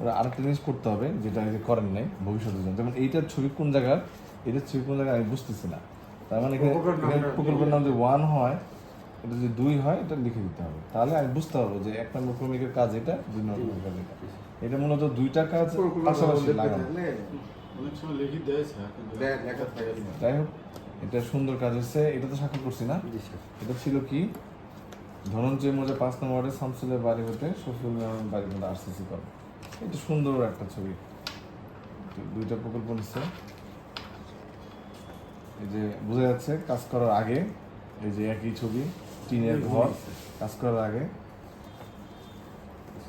ওরা আরেকটা জিনিস করতে হবে যেটা করেন নাই ভবিষ্যতের জন্য। যেমন এইটার ছবি কোন জায়গার? এটার ছবি কোন জায়গায় আমি বুঝতেছি না। তার মানে প্রকল্পের নাম যদি ওয়ান হয় এটা যদি দুই হয় এটা লিখে দিতে হবে। তাহলে আমি বুঝতে পারব যে এক নম্বর ক্রমিকের কাজ এটা দুই নম্বর কাজ এটা। এটা মূলত দুইটা কাজ পাশাপাশি লাগানো। অনেক সময় লিখি দিয়েছে দেয়, লেখা থাকে। যাই হোক এটা সুন্দর কাজ হচ্ছে। এটা তো সাক্ষর করছি না। এটা ছিল কি? ধনঞ্জয় মোজা পাঁচ নম্বরে শামসুলের বাড়ি হতে শফিউল বাড়ি হতে আরসিসি করে। এটা সুন্দর একটা ছবি। দুইটা প্রকল্প নিচ্ছে। এই যে বোঝা যাচ্ছে কাজ করার আগে এই যে একই ছবি টিনের ঘর কাজ করার আগে।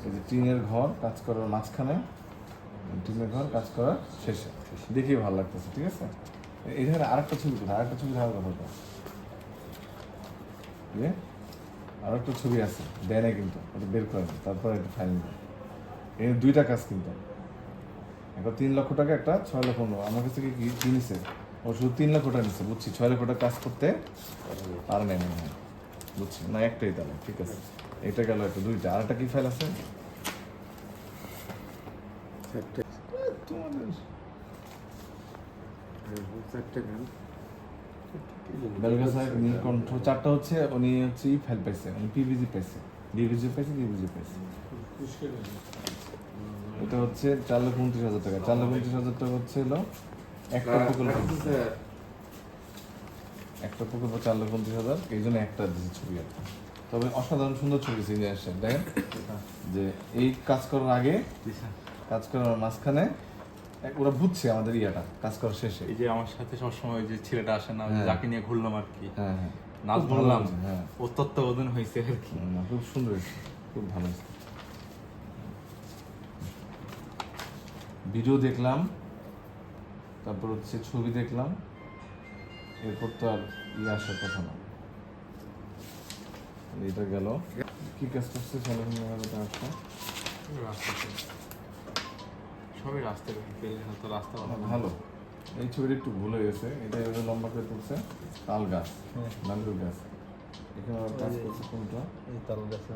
এই যে টিনের ঘর কাজ করার মাঝখানে টিনের ঘর কাজ করার শেষে। দেখেই ভালো লাগতেছে ঠিক আছে? এই ধরনের আরেকটা ছবি কোথায়? আরেকটা ছবি দেখার কথা তো। যে আর একটা ছবি আছে দেয় না কিন্তু ওটা বের করে তারপরে একটা ফাইন এই দুইটা কাজ কিন্তু। একটা তিন লক্ষ টাকা একটা ছয় লক্ষ টাকা আমার কাছ থেকে কি কিনেছে ও শুধু তিন লক্ষ টাকা নিচ্ছে বুঝছি? ছয় লক্ষ টাকা কাজ করতে পারে নাই মনে হয় বুঝছি? না একটাই তাহলে ঠিক আছে। এটা গেল একটা দুইটা। আর একটা কি ফাইল আছে? বেলগা সাহেব নীলকণ্ঠ চারটা হচ্ছে উনি হচ্ছে ই ফাইল পাইছে উনি পিভিজি পাইছে। ডিভিজি পাইছে ডিভিজি পাইছে। এটা হচ্ছে চার লক্ষ উনত্রিশ হাজার টাকা। চার লক্ষ উনত্রিশ হাজার টাকা হচ্ছে হলো একটা প্রকল্প। একটা প্রকল্প চার লক্ষ উনত্রিশ হাজার এই জন্য একটা দিয়েছে ছবি আর তবে অসাধারণ সুন্দর ছবি সিনিয়র সাহেব দেখেন? যে এই কাজ করার আগে কাজ করার মাঝখানে এক- ওরা বুঝছে আমাদের ইয়াটা কাজ করার শেষে। এই যে আমার সাথে সবসময় যে ছেলেটা আসে না হ্যাঁ। যাকে নিয়ে ঘুরলাম আর কি। হ্যাঁ হ্যাঁ। নাচ বললাম হয়েছে, হ্যাঁ। ও তত্ত্বাবধান হয়েছে আর কি। খুব সুন্দর খুব ভালো হয়েছে। ভিডিও দেখলাম তারপর হচ্ছে ছবি দেখলাম এরপর তো আর ইয়ে আসার কথা না। এটা গেল। কি কাজ করছে একটা। রাস্তাতে সবই পেলে হয়তো রাস্তা বানানো। ভালো। এই ছবিটা একটু ভুল হয়ে গেছে। এটা এভাবে লম্বা করে তুলছে। তাল গাছ। নারকেল গাছ। এখানে কাজ করছে কোনটা? এই তাল গাছে।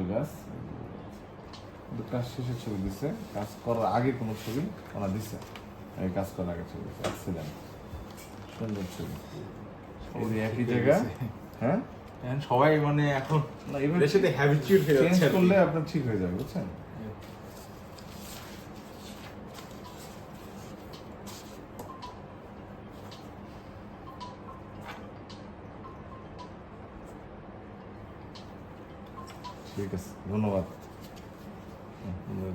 এই গাছ। কিন্তু কাজ শেষে ছবি দিছে। কাজ করার আগে কোনো ছবি ওনা দিছে। এই কাজ করার আগে ছবি দিছে এক্সিলেন্ট সুন্দর ছবি। এই একই জায়গা। হ্যাঁ? সবাই মানে এখন এর সাথে হ্যাবিচুয়েট হয়ে যাচ্ছে করলে আপনার ঠিক হয়ে যাবে বুঝছেন? ঠিক আছে ধন্যবাদ। 嗯。那个